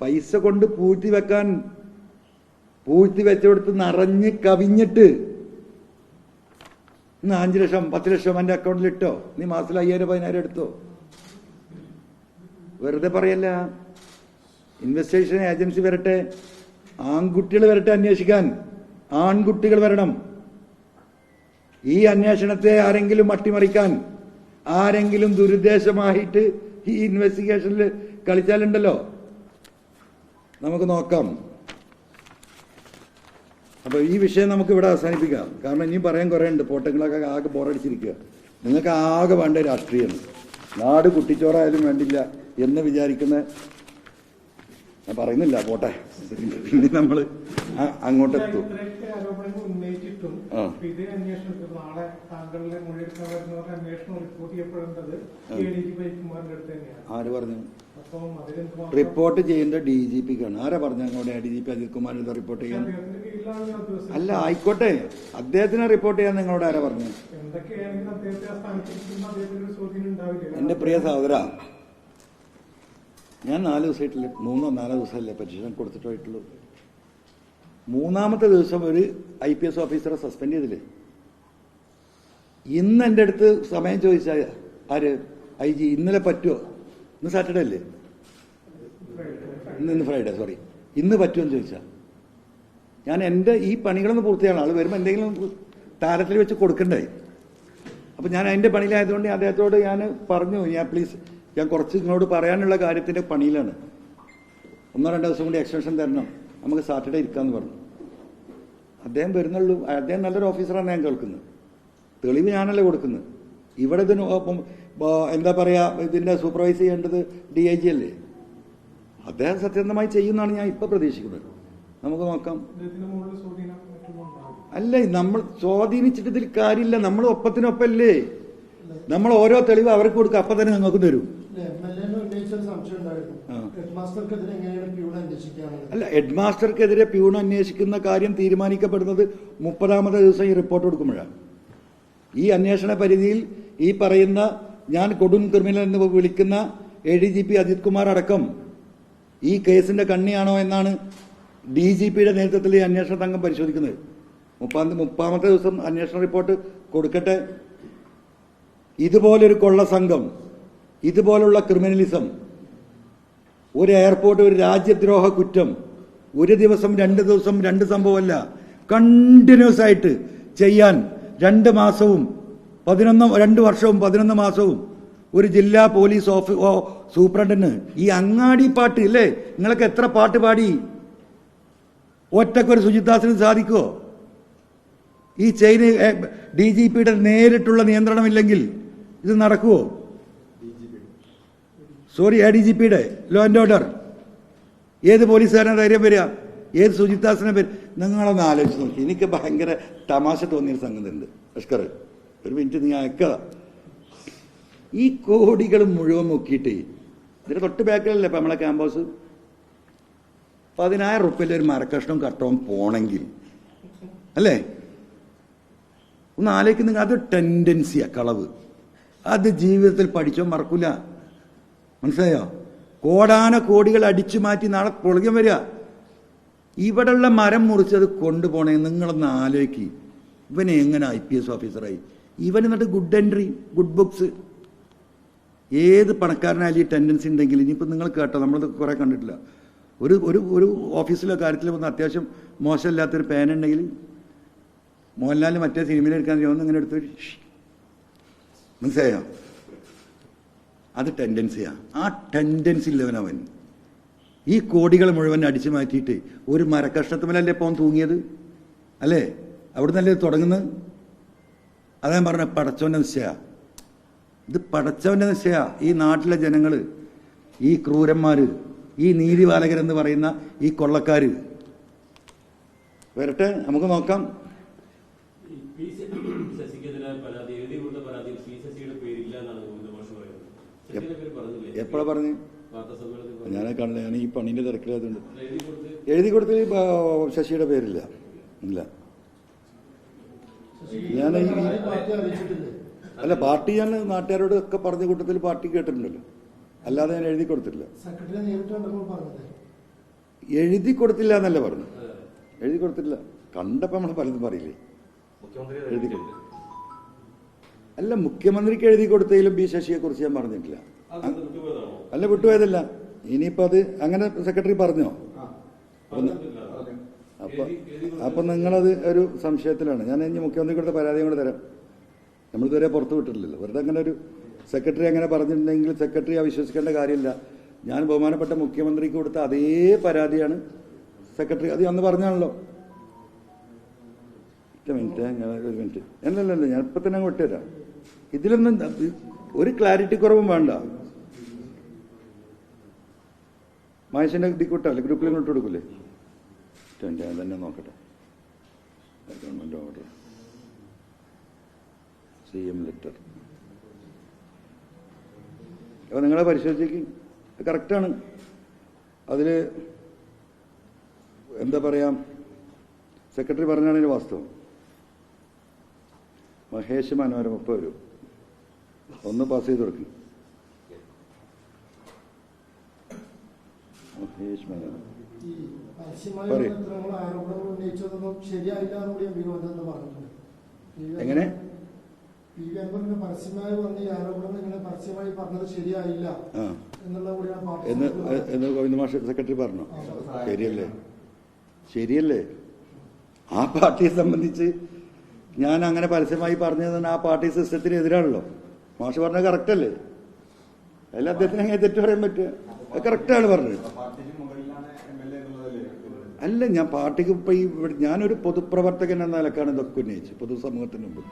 പൈസ കൊണ്ട് പൂഴ്ത്തി വെക്കാൻ പൂഴ്ത്തി വെച്ചെടുത്ത് നിറഞ്ഞ് കവിഞ്ഞിട്ട് ഇന്ന് അഞ്ച് ലക്ഷം പത്ത് ലക്ഷം എന്റെ അക്കൗണ്ടിൽ ഇട്ടോ? നീ മാസത്തിൽ അയ്യായിരം പതിനായിരം എടുത്തോ? വെറുതെ പറയല്ല. ഇൻവെസ്റ്റേഷൻ ഏജൻസി വരട്ടെ ആൺകുട്ടികൾ വരട്ടെ അന്വേഷിക്കാൻ ആൺകുട്ടികൾ വരണം. ഈ അന്വേഷണത്തെ ആരെങ്കിലും അട്ടിമറിക്കാൻ ആരെങ്കിലും ദുരുദ്ദേശമായിട്ട് ഈ ഇൻവെസ്റ്റിഗേഷനിൽ കളിച്ചാലുണ്ടല്ലോ. നമുക്ക് നോക്കാം. അപ്പോൾ ഈ വിഷയം നമുക്ക് ഇവിടെ അവസാനിപ്പിക്കാം. കാരണം ഇനിയും പറയാൻ കുറേ ഉണ്ട്. പോട്ടങ്ങളൊക്കെ ആകെ ബോറടിച്ചിരിക്കുക. നിങ്ങൾക്ക് ആകെ വേണ്ട രാഷ്ട്രീയം. നാട് കുട്ടിച്ചോറായാലും വേണ്ടില്ല എന്ന് വിചാരിക്കുന്ന ഞാൻ പറയുന്നില്ല പോട്ടെ. പിന്നെ നമ്മൾ അങ്ങോട്ടെത്തും. ആര് പറഞ്ഞു? റിപ്പോർട്ട് ചെയ്യേണ്ട ഡി ജി പിക്കാണ്. ആരാ പറഞ്ഞു അങ്ങോട്ട്? ഡി ജി പി അജിത് കുമാറിന്റെ റിപ്പോർട്ട് ചെയ്യാൻ? അല്ല ആയിക്കോട്ടെ. അദ്ദേഹത്തിനെ റിപ്പോർട്ട് ചെയ്യാൻ നിങ്ങളോട് ആരാ പറഞ്ഞു? എന്റെ പ്രിയ സഹോദര ഞാൻ നാല് ദിവസമായിട്ടില്ല? മൂന്നോ നാലോ ദിവസമല്ലേ പരിശീലനം കൊടുത്തിട്ടായിട്ടുള്ളൂ മൂന്നാമത്തെ ദിവസം ഒരു ഐ പി എസ് ഓഫീസറെ സസ്പെൻഡ് ചെയ്തില്ലേ? ഇന്ന് എന്റെ അടുത്ത് സമയം ചോദിച്ച ആര്? ഐ ജി ഇന്നലെ പറ്റുമോ ഇന്ന് സാറ്റർഡേ അല്ലേ? ഇന്ന് ഇന്ന് ഫ്രൈഡേ സോറി ഇന്ന് പറ്റുമെന്ന് ചോദിച്ചാൽ ഞാൻ എന്റെ ഈ പണികളൊന്ന് പൂർത്തിയാണ് ആൾ വരുമ്പോൾ എന്തെങ്കിലും താരത്തിൽ വെച്ച് കൊടുക്കണ്ടേ? അപ്പം ഞാൻ അതിന്റെ പണിയിലായതുകൊണ്ട് അദ്ദേഹത്തോട് ഞാൻ പറഞ്ഞു ഞാൻ പ്ലീസ് ഞാൻ കുറച്ച് നിങ്ങളോട് പറയാനുള്ള കാര്യത്തിന്റെ പണിയിലാണ്. ഒന്നോ രണ്ടോ ദിവസം കൂടി എക്സ്റ്റൻഷൻ തരണം. നമുക്ക് സാറ്റർഡേ ഇരിക്കാമെന്ന് പറഞ്ഞു. അദ്ദേഹം വരുന്നുള്ളൂ. അദ്ദേഹം നല്ലൊരു ഓഫീസറാണ് ഞാൻ കേൾക്കുന്നത് തെളിവ് ഞാനല്ലേ കൊടുക്കുന്നത്? ഇവിടെ ഇതിന് എന്താ പറയുക ഇതിന്റെ സൂപ്പർവൈസ് ചെയ്യേണ്ടത് ഡി ഐ ജി അല്ലേ? അദ്ദേഹം സത്യസന്ധമായി ചെയ്യുന്നതാണ് ഞാൻ ഇപ്പോൾ പ്രതീക്ഷിക്കുന്നത്. നമുക്ക് നോക്കാം. അല്ല നമ്മൾ സ്വാധീനിച്ചിട്ട് ഇതിൽ കാര്യമില്ല. നമ്മൾ ഒപ്പത്തിനൊപ്പല്ലേ? നമ്മൾ ഓരോ തെളിവ് അവർക്ക് കൊടുക്കുക അപ്പം തന്നെ നിങ്ങൾക്ക് തരും. അല്ല ഹെഡ് മാസ്റ്റർക്കെതിരെ പ്യൂൺ അന്വേഷിക്കുന്ന കാര്യം തീരുമാനിക്കപ്പെടുന്നത് മുപ്പതാമത്തെ ദിവസം ഈ റിപ്പോർട്ട് കൊടുക്കുമ്പോഴാണ്. ഈ അന്വേഷണ പരിധിയിൽ ഈ പറയുന്ന ഞാൻ കൊടും ക്രിമിനൽ എന്ന് വിളിക്കുന്ന A D G P Ajith Kumar അടക്കം ഈ കേസിന്റെ കണ്ണിയാണോ എന്നാണ് ഡി ജി പിയുടെ നേതൃത്വത്തിൽ ഈ അന്വേഷണ സംഘം പരിശോധിക്കുന്നത്. മുപ്പാം മുപ്പാമത്തെ ദിവസം അന്വേഷണ റിപ്പോർട്ട് കൊടുക്കട്ടെ. ഇതുപോലൊരു കൊള്ള സംഘം ഇതുപോലുള്ള ക്രിമിനലിസം ഒരു എയർപോർട്ട് ഒരു രാജ്യദ്രോഹ കുറ്റം ഒരു ദിവസം രണ്ട് ദിവസം രണ്ട് സംഭവമല്ല കണ്ടിന്യൂസ് ആയിട്ട് ചെയ്യാൻ രണ്ട് മാസവും പതിനൊന്ന് രണ്ട് വർഷവും പതിനൊന്ന് മാസവും ഒരു ജില്ലാ പോലീസ് ഓഫീ സൂപ്രണ്ടന് ഈ അങ്ങാടി പാട്ട് ഇല്ലേ? നിങ്ങൾക്ക് എത്ര പാട്ട് പാടി? ഒറ്റക്കൊരു സുജിത്ദാസിന് സാധിക്കുമോ ഈ ചൈന ഡി ജി പിയുടെ നേരിട്ടുള്ള നിയന്ത്രണമില്ലെങ്കിൽ ഇത് നടക്കുമോ സോറി എ ഡി ജി പിയുടെ ലോ ആൻഡ് ഓർഡർ ഏത് പോലീസുകാരനെ ധൈര്യം വരിക? ഏത് സുജിത്താസിനെ പേര് നിങ്ങളൊന്ന് ആലോചിച്ച് നോക്കി. എനിക്ക് ഭയങ്കര തമാശ തോന്നിയൊരു സംഗതിയുണ്ട്. അഷ്കർ ഒരു മിനിറ്റ് നീ അയക്കുക. ഈ കോടികൾ മുഴുവൻ മുക്കിയിട്ട് ഇതിന്റെ തൊട്ട് ബാക്കിലല്ലേ ഇപ്പം നമ്മളെ ക്യാമ്പസ്? പതിനായിരം റുപ്യയിൽ ഒരു മരക്കഷ്ണം കട്ടവും പോണെങ്കിൽ. അല്ലേ? ഒന്ന് ആലോചിക്കുന്ന അത് ടെൻഡൻസിയാ കളവ്. അത് ജീവിതത്തിൽ പഠിച്ചോ മറക്കൂല. മനസ്സിലായോ? കോടാന കോടികൾ അടിച്ചു മാറ്റി നാളെ പൊളിക്കാൻ വരിക. ഇവിടെയുള്ള മരം മുറിച്ചത് കൊണ്ടുപോണേ നിങ്ങളൊന്ന് ആലോചിക്കി. ഇവനെ എങ്ങനെ ഐ പി എസ് ഓഫീസറായി ഇവൻ എന്നിട്ട് ഗുഡ് എൻട്രി ഗുഡ് ബുക്സ് ഏത് പണക്കാരനായാലും ഈ ടെൻഡൻസി ഉണ്ടെങ്കിൽ ഇനിയിപ്പോൾ നിങ്ങൾ കേട്ടോ നമ്മളത് കുറേ കണ്ടിട്ടില്ല. ഒരു ഒരു ഒരു ഓഫീസിലോ കാര്യത്തിലോ വന്ന് അത്യാവശ്യം മോശമില്ലാത്തൊരു പേന ഉണ്ടെങ്കിൽ മോഹൻലാലിന് മറ്റേ സിനിമയിലെടുക്കാൻ ചോദിച്ചു ഇങ്ങനെ എടുത്തു. മനസ്സിലായോ? അത് ടെൻഡൻസിയാണ് ആ ടെൻഡൻസി ഉള്ളവനവൻ ഈ കോടികൾ മുഴുവൻ അടിച്ചു മാറ്റിയിട്ട് ഒരു മരക്കഷ്ണത്തുമല്ലേ ഇപ്പോൾ അവൻ തൂങ്ങിയത്? അല്ലേ? അവിടെ നിന്നല്ലേ തുടങ്ങുന്നത്? അതാ ഞാൻ പറഞ്ഞ പടച്ചവന്റെ നിശ്ചയ. ഇത് പടച്ചവന്റെ നിശ്ചയ. ഈ നാട്ടിലെ ജനങ്ങൾ ഈ ക്രൂരന്മാർ ഈ നീതിപാലകരെന്ന് പറയുന്ന ഈ കൊള്ളക്കാർ വരട്ടെ നമുക്ക് നോക്കാം. ഈ പി സി- ശശിക്കെതിരെ പരാതി എഴുതി കൊടുത്ത പരാതിയിൽ പി ശശിയുടെ പേരില്ല എന്നാണ് ഗോവിന്ദ മാഷ് പറയുന്നത് ശശിയുടെ പേര് പറഞ്ഞില്ലേ എപ്പോഴാ പറഞ്ഞു. ഞാനെ കാണില്ല ഞാൻ ഈ പണിന്റെ തിരക്കിലായതുകൊണ്ട്. എഴുതി കൊടുത്ത ശശിയുടെ പേരില്ല. ഇല്ല. ഞാൻ അല്ല പാർട്ടി ഞാൻ നാട്ടുകാരോട് ഒക്കെ പറഞ്ഞ കൂട്ടത്തിൽ പാർട്ടി കേട്ടിട്ടുണ്ടല്ലോ. അല്ലാതെ ഞാൻ എഴുതി കൊടുത്തിട്ടില്ല. എഴുതി കൊടുത്തില്ല എന്നല്ല പറഞ്ഞു എഴുതി കൊടുത്തില്ല. കണ്ടപ്പോ നമ്മൾ പലതും പറയില്ലേ? മുഖ്യമന്ത്രി എഴുതി അല്ല മുഖ്യമന്ത്രിക്ക് എഴുതി കൊടുത്തതിലും ബി ശശിയെ കുറിച്ച് ഞാൻ പറഞ്ഞിട്ടില്ല. അല്ല വിട്ടുപോയതല്ല. ഇനിയിപ്പോ അത് അങ്ങനെ സെക്രട്ടറി പറഞ്ഞോ. അപ്പൊ അപ്പൊ നിങ്ങളത് ഒരു സംശയത്തിലാണ്. ഞാൻ ഇനി മുഖ്യമന്ത്രി കൊടുത്ത പരാതി കൂടെ തരാം. നമ്മൾ ഇതുവരെ പുറത്തു വിട്ടിട്ടില്ലല്ലോ. വെറുതെ അങ്ങനെ ഒരു സെക്രട്ടറി അങ്ങനെ പറഞ്ഞിട്ടുണ്ടെങ്കിൽ സെക്രട്ടറി അവിശ്വസിക്കേണ്ട കാര്യമില്ല. ഞാൻ ബഹുമാനപ്പെട്ട മുഖ്യമന്ത്രിക്ക് കൊടുത്ത അതേ പരാതിയാണ് സെക്രട്ടറി. അത് അന്ന് പറഞ്ഞാണല്ലോ. ഒറ്റ മിനിറ്റ്. ഞാൻ ഒരു മിനിറ്റ്. അല്ലല്ല ഞാൻ ഇപ്പൊ തന്നെ അങ്ങ് വിട്ടുതരാം. ഇതിലൊന്നും ഒരു ക്ലാരിറ്റി കുറവും വേണ്ട. മഹേഷിന്റെ ഇതിൽ വിട്ടാലേ ഗ്രൂപ്പിൽ ഇങ്ങോട്ട് കൊടുക്കൂലേ? ട്വന്റി മിനിറ്റ് ഞാൻ തന്നെ നോക്കട്ടെ. Government order C M letter അപ്പോൾ നിങ്ങളെ പരിശോധിച്ചേക്ക്. കറക്റ്റാണ് അതിൽ എന്താ പറയാ? സെക്രട്ടറി പറഞ്ഞാണ് ഇതിന് വാസ്തവം. മഹേഷ് മനോരമ ഇപ്പോൾ വരും. ഒന്ന് പാസ് ചെയ്ത് കൊടുക്കും. പാർട്ടി എന്ന് ഗോവിന്ദ മാഷ് സെക്രട്ടറി പറഞ്ഞു? ശരിയല്ലേ? ശരിയല്ലേ? ആ പാർട്ടിയെ സംബന്ധിച്ച് ഞാൻ അങ്ങനെ പരസ്യമായി പറഞ്ഞത് ആ പാർട്ടി സിസ്റ്റത്തിന് എതിരാണല്ലോ മാഷ് പറഞ്ഞത് കറക്റ്റ് അല്ലേ? അതിൽ അദ്ദേഹത്തിന് അങ്ങനെ തെറ്റ് പറയാൻ പറ്റുക? കറക്റ്റാണ് പറഞ്ഞത്. അല്ല ഞാൻ പാർട്ടിക്ക് ഇപ്പൊ ഈ ഇവിടെ- ഞാനൊരു പൊതുപ്രവർത്തകൻ എന്ന നിലക്കാണ് ഇതൊക്കെ ഉന്നയിച്ചത് പൊതുസമൂഹത്തിന് മുമ്പ്